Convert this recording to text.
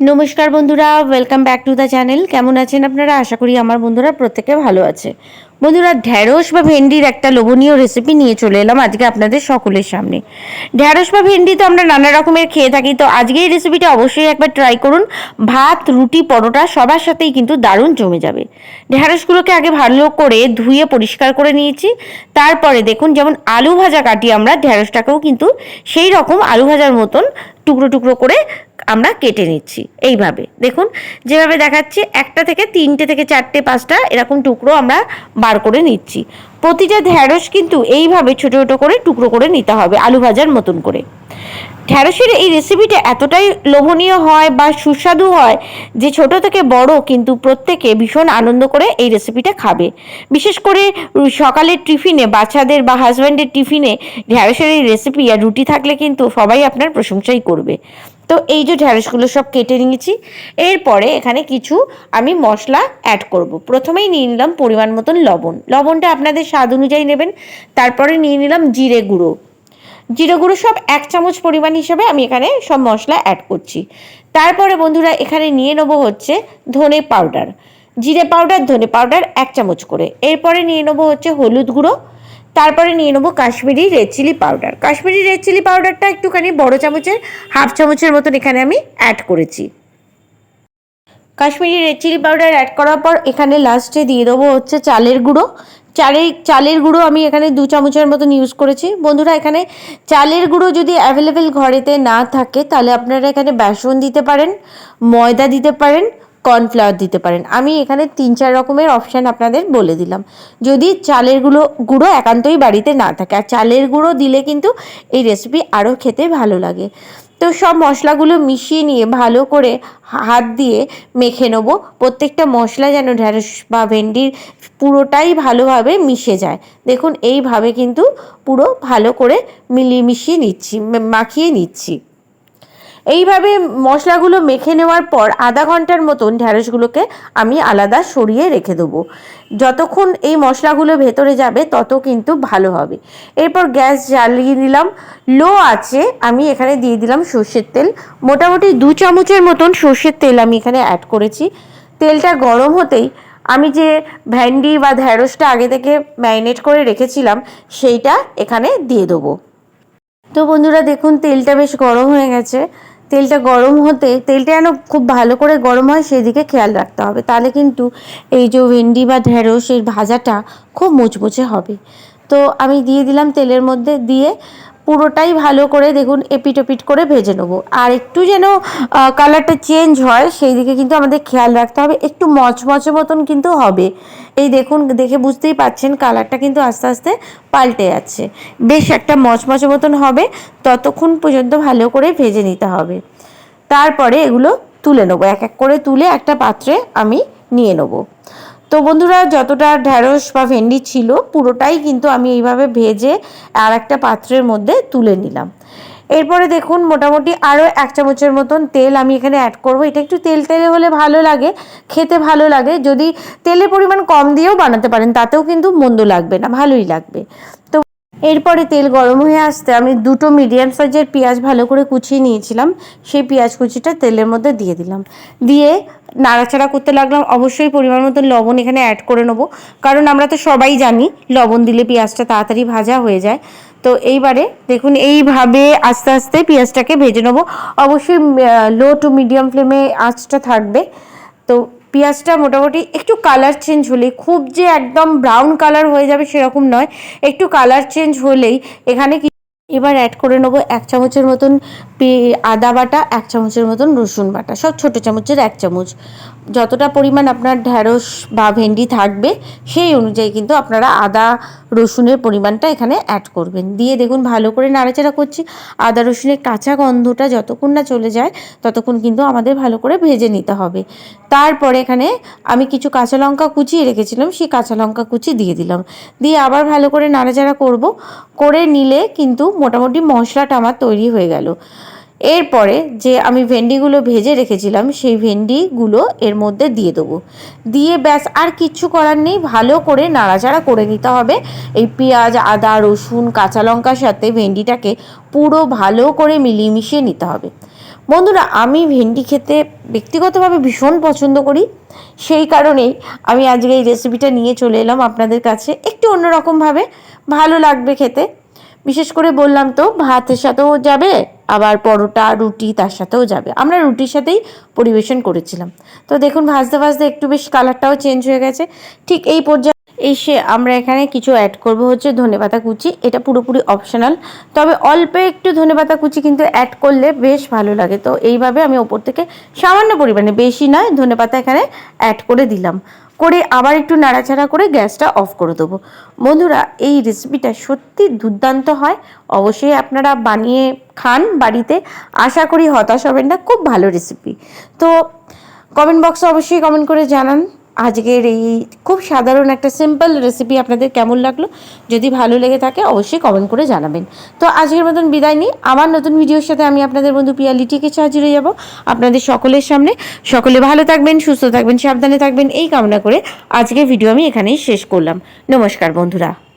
নমস্কার বন্ধুরা welcome back to the channel কেমন আছেন আপনারা? আশা করি আমার বন্ধুরা প্রত্যেকে ভালো আছে। বন্ধুরা, ঢ্যাঁড়স বা ভেন্ডির একটা লোভনীয় রেসিপি নিয়ে চলে এলাম আজকে আপনাদের সকলের সামনে। ঢ্যাঁড়স বা ভেন্ডি তো আমরা নানা রকমের খেয়ে থাকি, তো আজকে এই রেসিপিটা অবশ্যই একবার ট্রাই করুন। ভাত, রুটি, পরোটা সবার সাথেই কিন্তু দারুণ জমে যাবে। ঢ্যাঁড়সগুলোকে আগে ভালো করে ধুয়ে পরিষ্কার করে নিয়েছি। তারপরে দেখুন, যেমন আলু ভাজা কাটি আমরা, ঢ্যাঁড়সটাকেও কিন্তু সেই রকম আলু ভাজার মতন টুকরো টুকরো করে আমরা কেটে নিচ্ছি। এইভাবে। দেখুন, যেভাবে দেখাচ্ছি, একটা থেকে তিনটে থেকে চারটে, পাঁচটা এরকম টুকরো আমরা বার করে নিচ্ছি। প্রতিটা ঢ্যাঁড়স কিন্তু এইভাবে ছোটো ছোটো করে টুকরো করে নিতে হবে, আলু ভাজার মতন করে। ঢ্যাঁড়সের এই রেসিপিটা এতটাই লোভনীয় হয় বা সুস্বাদু হয় যে ছোট থেকে বড় কিন্তু প্রত্যেকে ভীষণ আনন্দ করে এই রেসিপিটা খাবে। বিশেষ করে সকালের টিফিনে বাচ্চাদের বা হাজব্যান্ডের টিফিনে ঢ্যাঁড়সের এই রেসিপি আর রুটি থাকলে কিন্তু সবাই আপনার প্রশংসাই করবে। তো এই যে ঢ্যাঁড়সগুলো সব কেটে নিয়েছি, এরপরে এখানে কিছু আমি মশলা অ্যাড করব। প্রথমেই নিয়ে নিলাম পরিমাণ মতন লবণ। লবণটা আপনাদের স্বাদ অনুযায়ী নেবেন। তারপরে নিয়ে নিলাম জিরে গুঁড়ো। জিরে গুঁড়ো সব এক চামচ পরিমাণ হিসাবে আমি এখানে সব মশলা অ্যাড করছি। তারপরে বন্ধুরা এখানে নিয়ে নেব হচ্ছে ধনে পাউডার জিরে পাউডার ধনে পাউডার এক চামচ করে। এরপরে নিয়ে নেব হচ্ছে হলুদ গুঁড়ো। তারপরে নিয়ে নেব Kashmiri red chilli powder. Kashmiri red chilli পাউডারটা একটুখানি বড় চামচের, হাফ চামচের মতন এখানে আমি অ্যাড করেছি। Kashmiri red chilli powder add করার পর এখানে লাস্টে দিয়ে দেবো হচ্ছে চালের গুঁড়ো। চালের চালের গুঁড়ো আমি এখানে দু চামচের মতন ইউজ করেছি। বন্ধুরা, এখানে চালের গুঁড়ো যদি অ্যাভেলেবেল ঘরেতে না থাকে, তাহলে আপনারা এখানে বেসন দিতে পারেন, ময়দা দিতে পারেন কর্নফ্লাওয়ার দিতে পারেন। আমি এখানে তিন, চার রকমের অপশান আপনাদের বলে দিলাম। যদি চালের গুঁড়ো গুঁড়ো একান্তই বাড়িতে না থাকে, আর চালের গুঁড়ো দিলে কিন্তু এই রেসিপি আরও খেতে ভালো লাগে। তো সব মশলাগুলো মিশিয়ে নিয়ে ভালো করে হাত দিয়ে মেখে নেব। প্রত্যেকটা মশলা যেন ঢ্যাঁড়স বা ভেন্ডির পুরোটাই ভালোভাবে মিশে যায়। দেখুন, এইভাবে কিন্তু পুরো ভালো করে মিলিয়ে মিশিয়ে নিচ্ছি মাখিয়ে নিচ্ছি। এইভাবে মশলাগুলো মেখে নেওয়ার পর আধা ঘণ্টার মতন ঢ্যাঁড়সগুলোকে আমি আলাদা সরিয়ে রেখে দেবো। যতক্ষণ এই মশলাগুলো ভেতরে যাবে, তত কিন্তু ভালো হবে। এরপর গ্যাস জ্বালিয়ে দিলাম লো আছে আমি এখানে দিয়ে দিলাম সর্ষের তেল। মোটামুটি দু চামচের মতন সর্ষের তেল আমি এখানে অ্যাড করেছি। তেলটা গরম হতেই আমি যে ভ্যান্ডি বা ঢ্যাঁড়সটা আগে থেকে ম্যারিনেট করে রেখেছিলাম, সেইটা এখানে দিয়ে দেবো। তো বন্ধুরা দেখুন, তেলটা বেশ গরম হয়ে গেছে। তেলটা গরম হতে, তেলটা যেন খুব ভালো করে গরম হয়, সেদিকে খেয়াল রাখতে হবে। তাহলে কিন্তু এই যে ভেন্ডি বা ঢেঁড়স এর ভাজাটা খুব মুচমুচে হবে। তো আমি দিয়ে দিলাম তেলের মধ্যে দিয়ে পুরোটাই ভালো করে দেখুন এপিট ওপিট করে ভেজে নেব। আর একটু যেন কালারটা চেঞ্জ হয়, সেই দিকে কিন্তু আমাদের খেয়াল রাখতে হবে। একটু মচমচে মতন কিন্তু হবে। এই দেখুন, দেখে বুঝতেই পাচ্ছেন কালারটা কিন্তু আস্তে আস্তে পাল্টে যাচ্ছে। বেশ একটা মচমচে মতন হবে, ততক্ষণ পর্যন্ত ভালো করে ভেজে নিতে হবে। তারপরে এগুলো তুলে নেব। এক এক করে তুলে একটা পাত্রে আমি নিয়ে নেব। তো বন্ধুরা, যতটা ঢ্যাঁড়স বা ভেন্ডি ছিল, পুরোটাই কিন্তু আমি এইভাবে ভেজে আর একটা পাত্রের মধ্যে তুলে নিলাম। এরপরে দেখুন, মোটামুটি আরও এক চামচের মতন তেল আমি এখানে অ্যাড করব। এটা একটু তেল তেলে হলে ভালো লাগে, খেতে ভালো লাগে। যদি তেলের পরিমাণ কম দিয়েও বানাতে পারেন, তাতেও কিন্তু মন্দ লাগবে না, ভালোই লাগবে। তো এরপরে তেল গরম হয়ে আসতে আমি দুটো মিডিয়াম সাইজের পেঁয়াজ ভালো করে কুচিয়ে নিয়েছিলাম। সেই পেঁয়াজ কুচিটা তেলের মধ্যে দিয়ে দিলাম। দিয়ে নাড়াচাড়া করতে লাগলাম। অবশ্যই পরিমাণ মতো লবণ এখানে অ্যাড করে নেব। কারণ আমরা তো সবাই জানি লবণ দিলে পেঁয়াজটা তাড়াতাড়ি ভাজা হয়ে যায়। তো এইবারে দেখুন, এইভাবে আস্তে আস্তে পেঁয়াজটাকে ভেজে নেব। অবশ্যই লো টু মিডিয়াম ফ্লেমে আঁচটা থাকবে। তো পেঁয়াজটা মোটামুটি একটু কালার চেঞ্জ হলেই, খুব যে একদম ব্রাউন কালার হয়ে যাবে সেরকম নয়, একটু কালার চেঞ্জ হলেই এখানে এবার অ্যাড করে নেব এক চামচের মতন আদা বাটা, এক চামচের মতন রসুন বাটা। সব ছোটো চামচের এক চামচ। যতটা পরিমাণ আপনার ঢ্যাঁড়স বা ভেন্ডি থাকবে, সেই অনুযায়ী কিন্তু আপনারা আদা, রসুনের পরিমাণটা এখানে অ্যাড করবেন। দিয়ে দেখুন, ভালো করে নাড়াচাড়া করছি। আদা, রসুনের কাঁচা গন্ধটা যতক্ষণ না চলে যায়, ততক্ষণ কিন্তু আমাদের ভালো করে ভেজে নিতে হবে। তারপরে এখানে আমি কিছু কাঁচা লঙ্কা কুচিয়ে রেখেছিলাম, সেই কাঁচা লঙ্কা কুচি দিয়ে দিলাম। দিয়ে আবার ভালো করে নাড়াচাড়া করব। করে নিলে কিন্তু মোটামুটি মশলাটা আমার তৈরি হয়ে গেল। এরপরে যে আমি ভেন্ডিগুলো ভেজে রেখেছিলাম, সেই ভেন্ডিগুলো এর মধ্যে দিয়ে দেবো। দিয়ে ব্যাস, আর কিচ্ছু করার নেই। ভালো করে নাড়াচাড়া করে নিতে হবে। এই পেঁয়াজ, আদা, রসুন, কাঁচা লঙ্কার সাথে ভেন্ডিটাকে পুরো ভালো করে মিলিয়ে মিশিয়ে নিতে হবে। বন্ধুরা, আমি ভেন্ডি খেতে ব্যক্তিগতভাবে ভীষণ পছন্দ করি। সেই কারণেই আমি আজকে এই রেসিপিটা নিয়ে চলে এলাম আপনাদের কাছে। একটু অন্যরকমভাবে ভালো লাগবে খেতে। বিশেষ করে বললাম তো, ভাতের সাথেও যাবে, আবার পরোটা, রুটি তার সাথেও যাবে। আমরা রুটির সাথেই পরিবেশন করেছিলাম। তো দেখুন, ভাজতে ভাজতে একটু বেশ কালারটাও চেঞ্জ হয়ে গেছে। ঠিক এই পর্যায়ে এসে আমরা এখানে কিছু অ্যাড করব হচ্ছে ধনেপাতা কুচি। এটা পুরোপুরি অপশনাল তবে অল্প একটু ধনেপাতা কুচি কিন্তু অ্যাড করলে বেশ ভালো লাগে। তো এইভাবে আমি ওপর থেকে সামান্য পরিমাণে, বেশি নয় ধনেপাতা এখানে অ্যাড করে দিলাম। করে আবার একটু নাড়াচাড়া করে গ্যাসটা অফ করে দেবো। বন্ধুরা, এই রেসিপিটা সত্যি দুর্দান্ত হয়। অবশ্যই আপনারা বানিয়ে খান বাড়িতে। আশা করি হতাশ হবেন না, খুব ভালো রেসিপি তো কমেন্ট বক্সে অবশ্যই কমেন্ট করে জানান। আজকের এই খুব সাধারণ একটা সিম্পল রেসিপি আপনাদের কেমন লাগল? যদি ভালো লেগে থাকে, অবশ্যই কমেন্ট করে জানাবেন। তো আজকের মতন বিদায় নিই। আমার নতুন ভিডিওর সাথে আমি আপনাদের বন্ধু পিয়া লিটিকে হয়ে যাব আপনাদের সকলের সামনে। সকলে ভালো থাকবেন, সুস্থ থাকবেন, সাবধানে থাকবেন, এই কামনা করে আজকের ভিডিও আমি এখানেই শেষ করলাম। নমস্কার বন্ধুরা।